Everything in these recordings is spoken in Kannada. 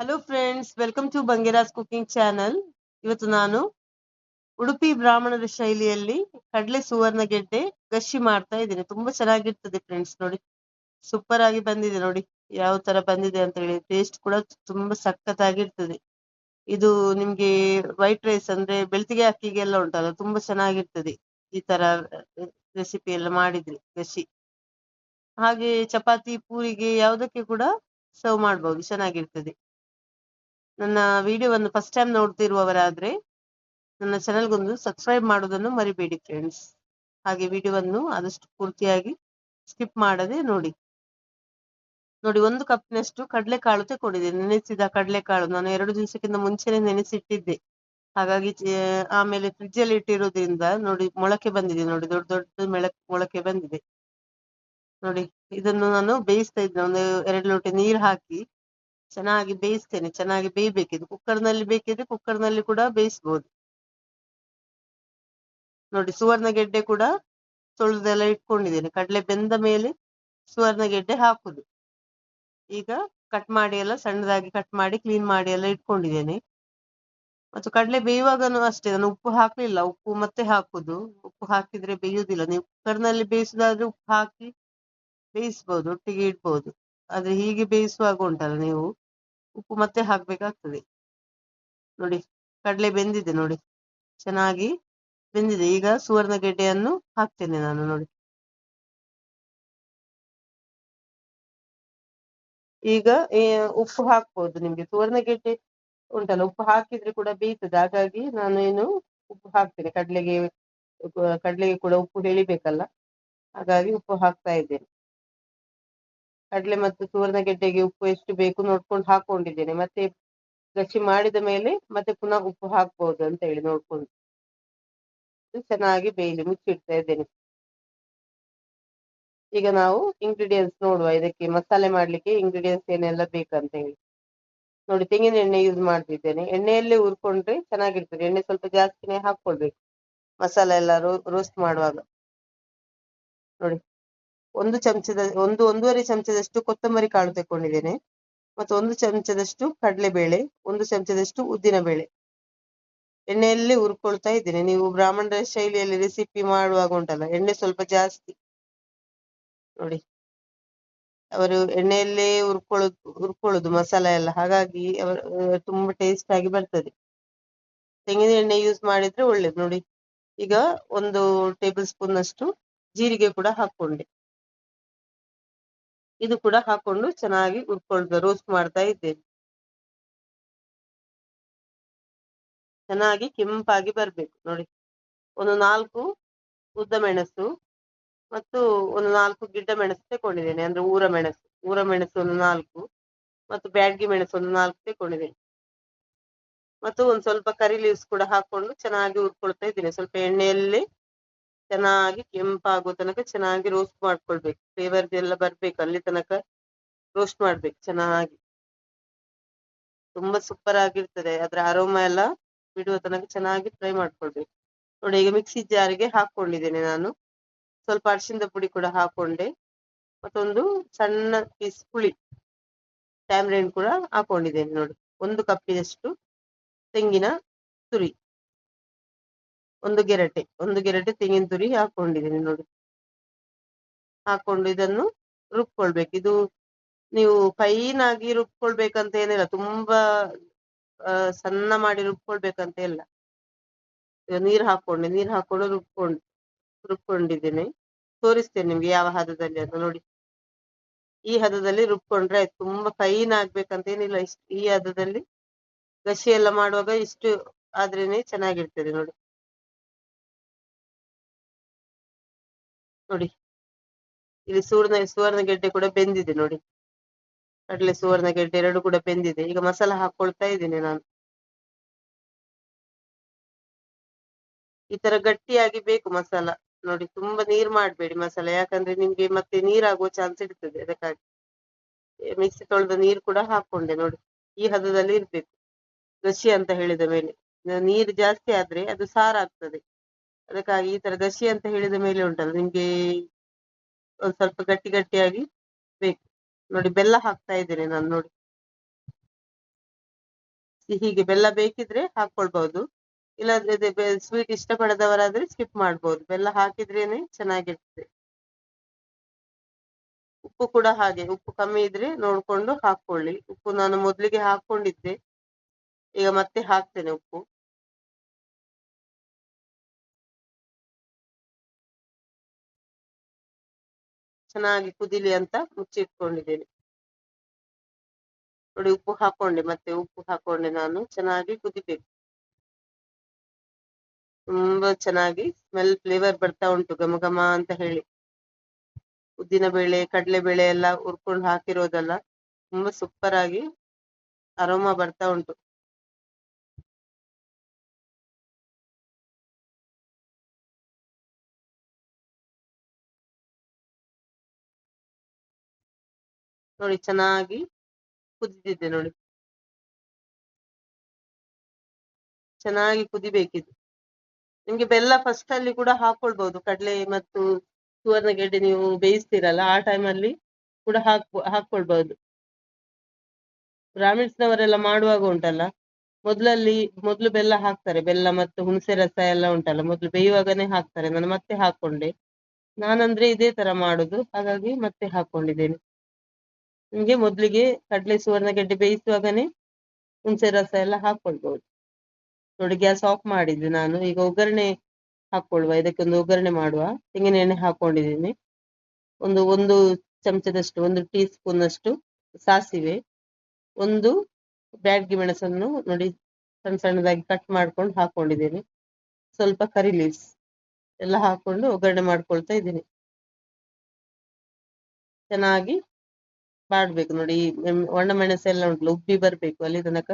Hello friends welcome to Bangera's cooking channel ಇವತ್ತು ನಾನು ಉಡುಪಿ ಬ್ರಾಹ್ಮಣರ ಶೈಲಿಯಲ್ಲಿ ಕಡಲೆ ಸುವರ್ಣ ಗೆಡ್ಡೆ ಗಶಿ ಮಾಡ್ತಾ ಇದ್ದೀನಿ. ತುಂಬಾ ಚೆನ್ನಾಗಿರ್ತದೆ ಫ್ರೆಂಡ್ಸ್ ನೋಡಿ ಸೂಪರ್ ಆಗಿ ಬಂದಿದೆ ನೋಡಿ, ಯಾವ ತರ ಬಂದಿದೆ ಅಂತ ಹೇಳಿ. ಟೇಸ್ಟ್ ಕೂಡ ತುಂಬಾ ಸಖತ್ತಾಗಿರ್ತದೆ. ಇದು ನಿಮ್ಗೆ ವೈಟ್ ರೈಸ್ ಅಂದ್ರೆ ಬೆಳ್ತಿಗೆ ಅಕ್ಕಿಗೆಲ್ಲ ಉಂಟಲ್ಲ, ತುಂಬಾ ಚೆನ್ನಾಗಿರ್ತದೆ. ಈ ತರ ರೆಸಿಪಿ ಎಲ್ಲ ಮಾಡಿದ್ರೆ ಗಶಿ. ಹಾಗೆ ಚಪಾತಿ, ಪೂರಿಗೆ ಯಾವುದಕ್ಕೆ ಕೂಡ ಸರ್ವ್ ಮಾಡಬಹುದು ಚೆನ್ನಾಗಿರ್ತದೆ. ನನ್ನ ವಿಡಿಯೋವನ್ನು ಫಸ್ಟ್ ಟೈಮ್ ನೋಡ್ತಿರುವವರಾದ್ರೆ ನನ್ನ ಚಾನೆಲ್ಗೊಂದು ಸಬ್ಸ್ಕ್ರೈಬ್ ಮಾಡೋದನ್ನು ಮರಿಬೇಡಿ ಫ್ರೆಂಡ್ಸ್ ಹಾಗೆ ವಿಡಿಯೋವನ್ನು ಆದಷ್ಟು ಪೂರ್ತಿಯಾಗಿ ಸ್ಕಿಪ್ ಮಾಡದೆ ನೋಡಿ. ನೋಡಿ, ಒಂದು ಕಪ್ನಷ್ಟು ಕಡಲೆಕಾಳು ತಗೊಂಡಿದ್ದೇನೆ ನೆನೆಸಿದ ಕಡಲೆಕಾಳು. ನಾನು ಎರಡು ದಿವಸಕ್ಕಿಂತ ಮುಂಚೆನೆ ನೆನೆಸಿಟ್ಟಿದ್ದೆ. ಹಾಗಾಗಿ ಆಮೇಲೆ ಫ್ರಿಜ್ ಅಲ್ಲಿ ಇಟ್ಟಿರೋದ್ರಿಂದ ನೋಡಿ, ಮೊಳಕೆ ಬಂದಿದೆ. ನೋಡಿ, ದೊಡ್ಡ ದೊಡ್ಡ ಮೊಳಕೆ ಬಂದಿದೆ. ನೋಡಿ, ಇದನ್ನು ನಾನು ಬೇಯಿಸ್ತಾ ಇದ್ದೆ. ಒಂದು ಎರಡು ಲೋಟ ನೀರು ಹಾಕಿ ಚೆನ್ನಾಗಿ ಬೇಯಿಸ್ತೇನೆ, ಚೆನ್ನಾಗಿ ಬೇಯ್ಬೇಕಿದ್ರೆ ಕುಕ್ಕರ್ನಲ್ಲಿ ಬೇಕಿದ್ರೆ ಕುಕ್ಕರ್ನಲ್ಲಿ ಕೂಡ ಬೇಯಿಸ್ಬೋದು. ನೋಡಿ ಸುವರ್ಣ ಗೆಡ್ಡೆ ಕೂಡ ತೊಳೆದೆಲ್ಲ ಇಟ್ಕೊಂಡಿದ್ದೇನೆ. ಕಡಲೆ ಬೆಂದ ಮೇಲೆ ಸುವರ್ಣ ಗೆಡ್ಡೆ ಹಾಕುದು. ಈಗ ಕಟ್ ಮಾಡಿ ಎಲ್ಲ ಸಣ್ಣದಾಗಿ ಕಟ್ ಮಾಡಿ ಕ್ಲೀನ್ ಮಾಡಿ ಎಲ್ಲ ಇಟ್ಕೊಂಡಿದ್ದೇನೆ. ಮತ್ತು ಕಡಲೆ ಬೇಯುವಾಗನು ಅಷ್ಟೇ, ನಾನು ಉಪ್ಪು ಹಾಕ್ಲಿಲ್ಲ. ಉಪ್ಪು ಮತ್ತೆ ಹಾಕುದು. ಉಪ್ಪು ಹಾಕಿದ್ರೆ ಬೇಯುವುದಿಲ್ಲ ನೀವು ಕುಕ್ಕರ್ನಲ್ಲಿ ಬೇಯಿಸುದಾದ್ರೆ ಉಪ್ಪು ಹಾಕಿ ಬೇಯಿಸ್ಬೋದು, ಒಟ್ಟಿಗೆ ಇಡ್ಬೋದು. ಆದ್ರೆ ಹೀಗೆ ಬೇಯಿಸುವಾಗ ಉಂಟಲ್ಲ ನೀವು? ಉಪ್ಪು ಮತ್ತೆ ಹಾಕ್ಬೇಕಾಗ್ತದೆ. ನೋಡಿ, ಕಡಲೆ ಬೆಂದಿದೆ ನೋಡಿ. ಚೆನ್ನಾಗಿ ಬೆಂದಿದೆ. ಈಗ ಸುವರ್ಣ ಗೆಡ್ಡೆಯನ್ನು ಹಾಕ್ತೇನೆ ನಾನು ನೋಡಿ. ಈಗ ಉಪ್ಪು ಹಾಕ್ಬೋದು ನಿಮ್ಗೆ. ಸುವರ್ಣ ಗೆಡ್ಡೆ ಉಂಟಲ್ಲ, ಉಪ್ಪು ಹಾಕಿದ್ರೆ ಕೂಡ ಬೇಯ್ತದೆ. ಹಾಗಾಗಿ ನಾನು ಏನು ಉಪ್ಪು ಹಾಕ್ತೇನೆ. ಕಡ್ಲೆಗೆ ಕಡ್ಲೆಗೆ ಕೂಡ ಉಪ್ಪು ಹೇಳಿಬೇಕಲ್ಲ. ಹಾಗಾಗಿ ಉಪ್ಪು ಹಾಕ್ತಾ ಇದ್ದೇನೆ. ಕಡಲೆ ಮತ್ತು ಸುವರ್ಣ ಗೆಡ್ಡೆಗೆ ಉಪ್ಪು ಎಷ್ಟು ಬೇಕು ನೋಡ್ಕೊಂಡು ಹಾಕೊಂಡಿದ್ದೇನೆ. ಮತ್ತೆ ಗಸಿ ಮಾಡಿದ ಮೇಲೆ ಮತ್ತೆ ಪುನಃ ಉಪ್ಪು ಹಾಕ್ಬಹುದು ಅಂತ ಹೇಳಿ ನೋಡ್ಕೊಂಡು ಚೆನ್ನಾಗಿ ಬೇಯಲಿ ಮುಚ್ಚಿಡ್ತಾ ಇದ್ದೇನೆ. ಈಗ ನಾವು ಇಂಗ್ರೀಡಿಯೆಂಟ್ಸ್ ನೋಡುವ. ಇದಕ್ಕೆ ಮಸಾಲೆ ಮಾಡ್ಲಿಕ್ಕೆ ಇಂಗ್ರೀಡಿಯೆಂಟ್ಸ್ ಏನೆಲ್ಲ ಬೇಕಂತ ಹೇಳಿ. ನೋಡಿ, ತೆಂಗಿನ ಎಣ್ಣೆ ಯೂಸ್ ಮಾಡ್ತಿದ್ದೇನೆ. ಎಣ್ಣೆಯಲ್ಲೇ ಹುರ್ಕೊಂಡ್ರೆ ಚೆನ್ನಾಗಿರ್ತದೆ. ಎಣ್ಣೆ ಸ್ವಲ್ಪ ಜಾಸ್ತಿನೇ ಹಾಕೊಳ್ಬೇಕು ಮಸಾಲೆ ಎಲ್ಲ ರೋಸ್ಟ್ ಮಾಡುವಾಗ. ನೋಡಿ. ಒಂದು ಚಮಚದ, ಒಂದು ಒಂದೂವರೆ ಚಮಚದಷ್ಟು ಕೊತ್ತಂಬರಿ ಕಾಳು ತಕೊಂಡಿದ್ದೇನೆ ಮತ್ತು ಒಂದು ಚಮಚದಷ್ಟು ಕಡಲೆಬೇಳೆ, ಒಂದು ಚಮಚದಷ್ಟು ಉದ್ದಿನ ಬೇಳೆ ಎಣ್ಣೆಯಲ್ಲಿ ಹುರ್ಕೊಳ್ತಾ ಇದ್ದೇನೆ. ನೀವು ಬ್ರಾಹ್ಮಣರ ಶೈಲಿಯಲ್ಲಿ ರೆಸಿಪಿ ಮಾಡುವಾಗ ಉಂಟಲ್ಲ, ಎಣ್ಣೆ ಸ್ವಲ್ಪ ಜಾಸ್ತಿ. ನೋಡಿ. ಅವರು ಎಣ್ಣೆಯಲ್ಲೇ ಹುರ್ಕೊಳ್ಳೋದು ಹುರ್ಕೊಳ್ಳೋದು ಮಸಾಲ ಎಲ್ಲ. ಹಾಗಾಗಿ ಅವರು ತುಂಬಾ ಟೇಸ್ಟ್ ಆಗಿ ಬರ್ತದೆ. ತೆಂಗಿನ ಎಣ್ಣೆ ಯೂಸ್ ಮಾಡಿದ್ರೆ ಒಳ್ಳೇದು. ನೋಡಿ. ಈಗ ಒಂದು ಟೇಬಲ್ ಸ್ಪೂನ್ ಅಷ್ಟು ಜೀರಿಗೆ ಕೂಡ ಹಾಕೊಂಡೆ ಇದು ಕೂಡ ಹಾಕೊಂಡು ಚೆನ್ನಾಗಿ ಹುರ್ಕೊಳ್ಬೇಕು ರೋಸ್ಟ್ ಮಾಡ್ತಾ ಇದ್ದೇನೆ. ಚೆನ್ನಾಗಿ ಕೆಂಪಾಗಿ ಬರ್ಬೇಕು, ನೋಡಿ. ಒಂದು ನಾಲ್ಕು ಉದ್ದ ಮೆಣಸು ಮತ್ತು ಒಂದು ನಾಲ್ಕು ಗಿಡ್ಡ ಮೆಣಸು ತಗೊಂಡಿದ್ದೇನೆ ಅಂದ್ರೆ ಊರ ಮೆಣಸು. ಊರ ಮೆಣಸು ಒಂದು ನಾಲ್ಕು ಮತ್ತು ಬ್ಯಾಡ್ಗಿ ಮೆಣಸು ಒಂದು ನಾಲ್ಕು ತಗೊಂಡಿದ್ದೇನೆ ಮತ್ತು ಒಂದು ಸ್ವಲ್ಪ ಕರಿ ಲೀವ್ಸ್ ಕೂಡ ಹಾಕೊಂಡು ಚೆನ್ನಾಗಿ ಹುರ್ಕೊಳ್ತಾ ಇದ್ದೀನಿ. ಸ್ವಲ್ಪ ಎಣ್ಣೆಯಲ್ಲಿ ಚೆನ್ನಾಗಿ ಕೆಂಪಾಗೋ ತನಕ ಚೆನ್ನಾಗಿ ರೋಸ್ಟ್ ಮಾಡ್ಕೊಳ್ಬೇಕು. ಫ್ಲೇವರ್ ಎಲ್ಲ ಬರ್ಬೇಕು ಅಲ್ಲಿ ತನಕ ರೋಸ್ಟ್ ಮಾಡ್ಬೇಕು ಚೆನ್ನಾಗಿ. ತುಂಬಾ ಸೂಪರ್ ಆಗಿರ್ತದೆ. ಅದ್ರ ಅರೋಮಾ ಎಲ್ಲ ಬಿಡುವ ತನಕ ಚೆನ್ನಾಗಿ ಫ್ರೈ ಮಾಡ್ಕೊಳ್ಬೇಕು. ನೋಡಿ, ಈಗ ಮಿಕ್ಸಿ ಜಾರಿಗೆ ಹಾಕೊಂಡಿದ್ದೇನೆ ನಾನು. ಸ್ವಲ್ಪ ಅರಿಶಿನದ ಪುಡಿ ಕೂಡ ಹಾಕೊಂಡೆ. ಮತ್ತೊಂದು ಸಣ್ಣ ಪೀಸ್ ಹುಳಿ ಟ್ಯಾಮ್ರೇನ್ ಕೂಡ ಹಾಕೊಂಡಿದ್ದೇನೆ ನೋಡಿ. ಒಂದು ಕಪ್ಪಿನಷ್ಟು ತೆಂಗಿನ ತುರಿ. ಒಂದು ಗೆರಟೆ ಒಂದು ಗೆರಟೆ ತೆಂಗಿನ ತುರಿ ಹಾಕೊಂಡಿದ್ದೀನಿ ನೋಡಿ. ಹಾಕೊಂಡು ಇದನ್ನು ರುಬ್ಕೊಳ್ಬೇಕು. ಇದು ನೀವು ಫೈನ್ ಆಗಿ ರುಬ್ಕೊಳ್ಬೇಕಂತ ಏನಿಲ್ಲ, ತುಂಬಾ ಸಣ್ಣ ಮಾಡಿ ರುಬ್ಕೊಳ್ಬೇಕಂತ ಇಲ್ಲ. ನೀರು ಹಾಕೊಂಡೆ, ನೀರು ಹಾಕೊಂಡು ರುಬ್ಕೊಂಡು, ರುಬ್ಕೊಂಡಿದ್ದೀನಿ. ತೋರಿಸ್ತೇನೆ ನಿಮ್ಗೆ ಯಾವ ಹದದಲ್ಲಿ ಅಂತ ನೋಡಿ. ಈ ಹದದಲ್ಲಿ ರುಬ್ಕೊಂಡ್ರೆ ಆಯ್ತು, ತುಂಬಾ ಫೈನ್ ಆಗ್ಬೇಕಂತ ಏನಿಲ್ಲ. ಇಷ್ಟು, ಈ ಹದದಲ್ಲಿ ಗಸಿ ಎಲ್ಲ ಮಾಡುವಾಗ ಇಷ್ಟು ಆದ್ರೇನೆ ಚೆನ್ನಾಗಿರ್ತದೆ ನೋಡಿ. ನೋಡಿ. ಇಲ್ಲಿ ಸುವರ್ಣ ಸುವರ್ಣ ಗೆಡ್ಡೆ ಕೂಡ ಬೆಂದಿದೆ ನೋಡಿ. ಕಡಲೆ, ಸುವರ್ಣ ಗೆಡ್ಡೆ ಎರಡು ಕೂಡ ಬೆಂದಿದೆ. ಈಗ ಮಸಾಲ ಹಾಕೊಳ್ತಾ ಇದ್ದೇನೆ ನಾನು. ಈ ತರ ಗಟ್ಟಿಯಾಗಿ ಬೇಕು ಮಸಾಲ. ನೋಡಿ, ತುಂಬಾ ನೀರ್ ಮಾಡ್ಬೇಡಿ ಮಸಾಲ. ಯಾಕಂದ್ರೆ ನಿಮ್ಗೆ ಮತ್ತೆ ನೀರಾಗುವ ಚಾನ್ಸ್ ಇರ್ತದೆ ಅದಕ್ಕಾಗಿ. ಮಿಕ್ಸಿ ತೊಳೆದ ನೀರು ಕೂಡ ಹಾಕೊಂಡೆ ನೋಡಿ. ಈ ಹದದಲ್ಲಿ ಇರ್ಬೇಕು. ಗಸಿ ಅಂತ ಹೇಳಿದ ಮೇಲೆ. ನೀರು ಜಾಸ್ತಿ ಆದ್ರೆ ಅದು ಸಾರಾಗ್ತದೆ. ಅದಕ್ಕಾಗಿ ಈ ತರ ಗಸಿ ಅಂತ ಹೇಳಿದ ಮೇಲೆ ಉಂಟಲ್ಲ, ನಿಮ್ಗೆ ಒಂದ್ ಸ್ವಲ್ಪ ಗಟ್ಟಿ ಗಟ್ಟಿಯಾಗಿ ಬೇಕು. ನೋಡಿ, ಬೆಲ್ಲ ಹಾಕ್ತಾ ಇದ್ದೇನೆ ನಾನು ನೋಡಿ. ಸಿಹಿಗೆ ಬೆಲ್ಲ ಬೇಕಿದ್ರೆ ಹಾಕೊಳ್ಬಹುದು. ಇಲ್ಲಾಂದ್ರೆ ಸ್ವೀಟ್ ಇಷ್ಟಪಡದವರಾದ್ರೆ ಸ್ಕಿಪ್ ಮಾಡ್ಬೋದು. ಬೆಲ್ಲ ಹಾಕಿದ್ರೇನೆ ಚೆನ್ನಾಗಿರ್ತದೆ. ಉಪ್ಪು ಕೂಡ ಹಾಗೆ, ಉಪ್ಪು ಕಮ್ಮಿ ಇದ್ರೆ ನೋಡ್ಕೊಂಡು ಹಾಕೊಳ್ಳಿ. ಉಪ್ಪು ನಾನು ಮೊದ್ಲಿಗೆ ಹಾಕೊಂಡಿದ್ದೆ. ಈಗ ಮತ್ತೆ ಹಾಕ್ತೇನೆ ಉಪ್ಪು. ಚೆನ್ನಾಗಿ ಕುದಿಲಿ ಅಂತ ಮುಚ್ಚಿಟ್ಕೊಂಡಿದ್ದೇನೆ. ನೋಡಿ ಉಪ್ಪು ಹಾಕೊಂಡೆ, ಮತ್ತೆ ಉಪ್ಪು ಹಾಕೊಂಡೆ ನಾನು. ಚೆನ್ನಾಗಿ ಕುದಿಬೇಕು. ತುಂಬಾ ಚೆನ್ನಾಗಿ ಸ್ಮೆಲ್ ಫ್ಲೇವರ್ ಬರ್ತಾ ಉಂಟು, ಘಮ ಘಮ ಅಂತ ಹೇಳಿ. ಉದ್ದಿನ ಬೇಳೆ, ಕಡಲೆ ಬೇಳೆ ಎಲ್ಲ ಹುರ್ಕೊಂಡು ಹಾಕಿರೋದಲ್ಲ, ತುಂಬಾ ಸೂಪರ್ ಆಗಿ ಅರೋಮಾ ಬರ್ತಾ ಉಂಟು. ನೋಡಿ ಚೆನ್ನಾಗಿ ಕುದಿದಿದೆ ನೋಡಿ. ಚೆನ್ನಾಗಿ ಕುದಿಬೇಕಿದು. ನಿಮ್ಗೆ ಬೆಲ್ಲ ಫಸ್ಟ್ ಅಲ್ಲಿ ಕೂಡ ಹಾಕೊಳ್ಬಹುದು ಕಡಲೆ ಮತ್ತು ಸುವರ್ಣಗೆಡ್ಡೆ ನೀವು ಬೇಯಿಸ್ತೀರಲ್ಲ, ಆ ಟೈಮ್ ಅಲ್ಲಿ ಕೂಡ ಹಾಕ್ ಹಾಕೊಳ್ಬಹುದು ಬ್ರಾಹ್ಮಿಣ್ಸ್ನವರೆಲ್ಲ ಮಾಡುವಾಗ ಉಂಟಲ್ಲ, ಮೊದ್ಲಲ್ಲಿ ಮೊದ್ಲು ಬೆಲ್ಲ ಹಾಕ್ತಾರೆ. ಬೆಲ್ಲ ಮತ್ತು ಹುಣಸೆ ರಸ ಎಲ್ಲ ಉಂಟಲ್ಲ, ಮೊದ್ಲು ಬೇಯುವಾಗನೇ ಹಾಕ್ತಾರೆ. ನಾನು ಮತ್ತೆ ಹಾಕೊಂಡೆ. ನಾನಂದ್ರೆ ಇದೇ ತರ ಮಾಡುದು, ಹಾಗಾಗಿ ಮತ್ತೆ ಹಾಕೊಂಡಿದ್ದೇನೆ. ನಿಮ್ಗೆ ಮೊದಲಿಗೆ ಕಡಲೆ ಸುವರ್ಣ ಬೇಯಿಸುವಾಗನೇ ಹುಣಸೆ ರಸ ಎಲ್ಲ ಹಾಕೊಳ್ಬಹುದು ನೋಡಿ, ಗ್ಯಾಸ್ ಆಫ್ ಮಾಡಿದ್ದೆ ನಾನು. ಈಗ ಒಗ್ಗರಣೆ ಹಾಕೊಳ್ಳುವ ಇದಕ್ಕೊಂದು ಒಗ್ಗರಣೆ ಮಾಡುವ. ತೆಂಗಿನ ಎಣ್ಣೆ ಹಾಕೊಂಡಿದ್ದೀನಿ. ಒಂದು ಒಂದು ಚಮಚದಷ್ಟು, ಒಂದು ಟೀ ಸ್ಪೂನ್ ಅಷ್ಟು ಸಾಸಿವೆ, ಒಂದು ಬ್ಯಾಡ್ಗಿ ಮೆಣಸನ್ನು ನೋಡಿ ಸಣ್ಣ ಸಣ್ಣದಾಗಿ ಕಟ್ ಮಾಡ್ಕೊಂಡು ಹಾಕೊಂಡಿದ್ದೀನಿ. ಸ್ವಲ್ಪ ಕರಿ ಲೀವ್ಸ್ ಎಲ್ಲ ಹಾಕೊಂಡು ಒಗ್ಗರಣೆ ಮಾಡ್ಕೊಳ್ತಾ ಇದ್ದೀನಿ. ಚೆನ್ನಾಗಿ ಮಾಡ್ಬೇಕು ನೋಡಿ ಒಣ ಮೆಣಸು ಎಲ್ಲ ಉಂಟಲ್ಲ, ಉಬ್ಬಿ ಬರ್ಬೇಕು ಅಲ್ಲಿ ತನಕ.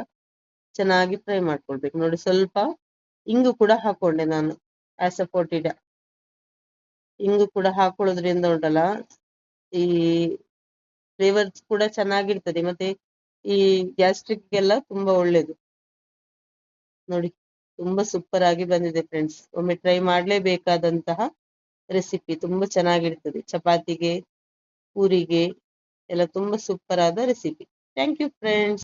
ಚೆನ್ನಾಗಿ ಫ್ರೈ ಮಾಡ್ಕೊಳ್ಬೇಕು. ನೋಡಿ ಸ್ವಲ್ಪ ಇಂಗು ಕೂಡ ಹಾಕೊಂಡೆ ನಾನು ಆಸ್ ಅ ಇಂಗು ಕೂಡ ಹಾಕೊಳ್ಳೋದ್ರಿಂದ ಉಂಟಲ್ಲ, ಈ ಫ್ಲೇವರ್ಸ್ ಕೂಡ ಚೆನ್ನಾಗಿರ್ತದೆ. ಮತ್ತೆ ಈ ಗ್ಯಾಸ್ಟ್ರಿಕ್ ಗೆಲ್ಲ ತುಂಬಾ ಒಳ್ಳೇದು. ನೋಡಿ, ತುಂಬಾ ಸೂಪರ್ ಆಗಿ ಬಂದಿದೆ ಫ್ರೆಂಡ್ಸ್ ಒಮ್ಮೆ ಟ್ರೈ ಮಾಡ್ಲೇಬೇಕಾದಂತಹ ರೆಸಿಪಿ ತುಂಬಾ ಚೆನ್ನಾಗಿರ್ತದೆ. ಚಪಾತಿಗೆ, ಪೂರಿಗೆ. ಎಲ್ಲ ತುಂಬಾ ಸೂಪರ್ ಆದ ರೆಸಿಪಿ ಥ್ಯಾಂಕ್ ಯು ಫ್ರೆಂಡ್ಸ್